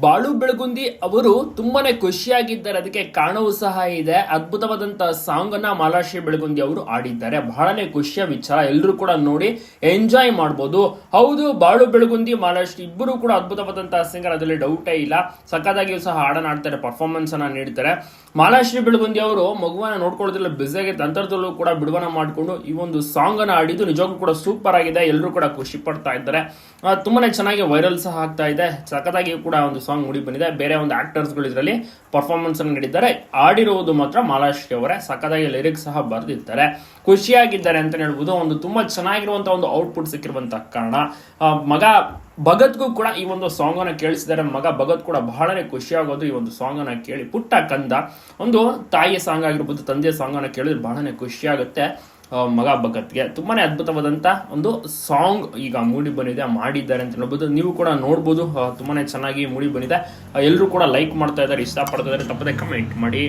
ಬಾಳು ಬೆಳಗುಂದಿ ಅವರು ತುಂಬಾನೇ ಖುಷಿಯಾಗಿದ್ದಾರೆ. ಅದಕ್ಕೆ ಕಾರಣವೂ ಸಹ ಇದೆ. ಅದ್ಭುತವಾದಂತ ಸಾಂಗ್ ಅನ್ನ ಮಾಲಾಶ್ರೀ ಬೆಳಗುಂದಿ ಅವರು ಆಡಿದ್ದಾರೆ ಬಹಳನೇ ಖುಷಿಯ ವಿಚಾರ. ಎಲ್ಲರೂ ಕೂಡ ನೋಡಿ ಎಂಜಾಯ್ ಮಾಡಬಹುದು ಹೌದು, ಬಾಳು ಬೆಳಗುಂದಿ ಮಾಲಾಶ್ರೀ ಇಬ್ಬರು ಕೂಡ ಅದ್ಭುತವಾದಂತಹ ಸಿಂಗರ್ ಅದರಲ್ಲಿ ಡೌಟೇ ಇಲ್ಲ. ಸಖತ್ತಾಗಿಯೂ ಸಹ ಹಾಡನ್ನ ಆಡ್ತಾರೆ ಪರ್ಫಾರ್ಮೆನ್ಸ್ ಅನ್ನ ನೀಡ್ತಾರೆ. ಮಾಲಾಶ್ರೀ ಬೆಳಗುಂದಿ ಅವರು ಮಗುವನ್ನ ನೋಡ್ಕೊಳ್ಳೋದ್ರಲ್ಲಿ ಬ್ಯುಸಿ ತಂತ್ರದಲ್ಲೂ ಕೂಡ ಬಿಡುವನ ಮಾಡಿಕೊಂಡು ಈ ಒಂದು ಸಾಂಗ್ ಅನ್ನ ಆಡಿದ್ದು ನಿಜಕ್ಕೂ ಕೂಡ ಸೂಪರ್ ಆಗಿದೆ. ಎಲ್ಲರೂ ಕೂಡ ಖುಷಿ ಪಡ್ತಾ ಇದ್ದಾರೆ. ತುಂಬಾನೇ ಚೆನ್ನಾಗಿ ವೈರಲ್ ಸಹ ಆಗ್ತಾ ಇದೆ. ಸಖತ್ತಾಗಿ ಕೂಡ ಒಂದು ಸಾಂಗ್ ಮೂಡಿ ಬಂದಿದೆ. ಬೇರೆ ಒಂದು ಆಕ್ಟರ್ಸ್ಗಳು ಇದರಲ್ಲಿ ಪರ್ಫಾರ್ಮೆನ್ಸ್ ಅನ್ನು ನೀಡಿದ್ದಾರೆ. ಆಡಿರುವುದು ಮಾತ್ರ ಮಾಲಾಶ್ರೀ ಅವರೇ. ಸಖತ್ತಾಗಿ ಲಿರಿಕ್ಸ್ ಸಹ ಬರೆದಿರ್ತಾರೆ ಖುಷಿಯಾಗಿದ್ದಾರೆ ಅಂತ ಹೇಳ್ಬೋದು. ಒಂದು ತುಂಬಾ ಚೆನ್ನಾಗಿರುವಂತ ಒಂದು ಔಟ್ಪುಟ್ ಸಿಕ್ಕಿರುವಂತಹ ಕಾರಣ. ಮಗ ಭಗತ್ಗೂ ಕೂಡ ಈ ಒಂದು ಸಾಂಗ್ ಅನ್ನ ಕೇಳಿಸಿದ್ದಾರೆ. ಮಗ ಭಗತ್ ಕೂಡ ಬಹಳನೇ ಖುಷಿಯಾಗೋದು ಈ ಒಂದು ಸಾಂಗ್ ಅನ್ನ ಕೇಳಿ. ಪುಟ್ಟ ಕಂದ ಒಂದು ತಾಯಿಯ ಸಾಂಗ್ ಆಗಿರ್ಬೋದು, ತಂದೆಯ ಸಾಂಗ್ ಅನ್ನ ಕೇಳಿದ್ರೆ ಬಹಳನೇ ಖುಷಿಯಾಗುತ್ತೆ. ಮಗ ಭಗತ್ಗೆ. ತುಂಬಾನೇ ಅದ್ಭುತವಾದಂತ ಒಂದು ಸಾಂಗ್ ಈಗ ಮೂಡಿ ಬಂದಿದೆ, ಮಾಡಿದ್ದಾರೆ ಅಂತ ಹೇಳ್ಬೋದು. ನೀವು ಕೂಡ ನೋಡ್ಬೋದು. ತುಂಬಾನೇ ಚೆನ್ನಾಗಿ ಮೂಡಿ ಬಂದಿದೆ. ಎಲ್ಲರೂ ಕೂಡ ಲೈಕ್ ಮಾಡ್ತಾ ಇದ್ದಾರೆ, ಇಷ್ಟಪಡ್ತಾ ಇದ್ದಾರೆ. ತಪ್ಪದೆ ಕಮೆಂಟ್ ಮಾಡಿ.